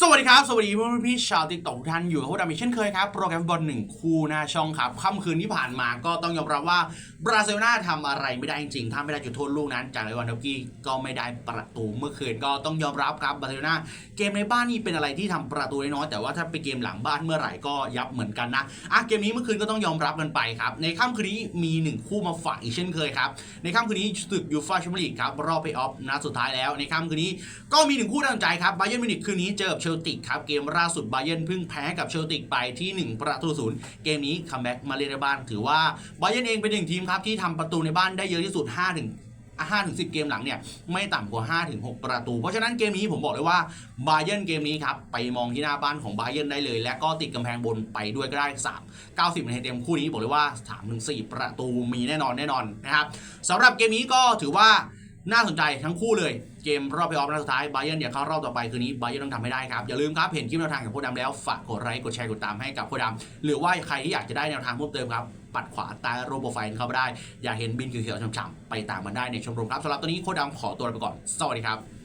สวัสดีครับ สวัสดีเพื่อนพี่ชาวติ๊กต็อกทุกท่านอยู่กับพวกเราอีกเช่นเคยครับ โปรแกรมบอลหนึ่งคู่หน้าช่องครับค่ำคืนที่ผ่านมาก็ต้องยอมรับว่าบราซิลนาทำอะไรไม่ได้จริงๆถ้าไม่ได้จุดโทษลูกนั้น จากเลวันดอฟกี้ก็ไม่ได้ประตูเมื่อคืนก็ต้องยอมรับครับบราซิลนาเกมในบ้านนี่เป็นอะไรที่ทำประตูน้อยแต่ว่าถ้าไปเกมหลังบ้านเมื่อไหร่ก็ยับเหมือนกันนะอะเกมนี้เมื่อคืนก็ต้องยอมรับกันไปครับในค่ำคืนนี้มีหนึ่งคู่มาฝากอีกเช่นเคยครับในค่ำคืนนี้ศึกยูฟ่าแชมเปี้ยนลีกครับรอบเพลย์ออฟนัดสุดท้ายแล้วในค่ำคืนนี้ก็มีหนึ่งคู่น่าสนใจครับบาเยิร์นมิวนิกคืนนี้เจอกับเชลติกครับ เกมล่าสุดบาเยนเพิ่งแพ้กับเชลติกไปที่ 1 ประตูศูนย์เกมนี้คัมแบ็กมาเล่นในบ้าน ถือว่าบาเยนเองเป็นหนึ่งทีมครับที่ทำประตูในบ้านได้เยอะที่สุด5ถึง5ถึง10 เกมหลังเนี่ยไม่ต่ำกว่า 5 ถึง 6 ประตู เพราะฉะนั้นเกมนี้ผมบอกเลยว่าบาเยนเกมนี้ครับ ไปมองที่หน้าบ้านของบาเยนได้เลย และก็ติดกำแพงบนไปด้วยก็ได้ 3 90นาทีเต็มคู่นี้บอกเลยว่า3ถึง4ประตูมีแน่นอนแน่นอนนะครับสำหรับเกมนี้ก็ถือว่า น่าสนใจทั้งคู่เลย เกมรอบไปออฟนัดสุดท้ายไบเยิร์นเนี่ยเข้ารอบต่อไปคืนนี้ไบเยิร์นต้องทำให้ได้ครับ อย่าลืมครับเห็นคลิปแนวทางของโคดำแล้วฝากกดไลค์กดแชร์กดตามให้กับโคดำหรือว่าใครที่อยากจะได้แนวทางเพิ่มเติมครับ ปัดขวาใต้รูปโปรไฟล์เข้ามาได้ อย่าเห็นบินเขียวๆฉ่ำๆไปตามมันได้ในชมรมครับสำหรับตัวนี้โคดำขอตัวไปก่อนสวัสดีครับ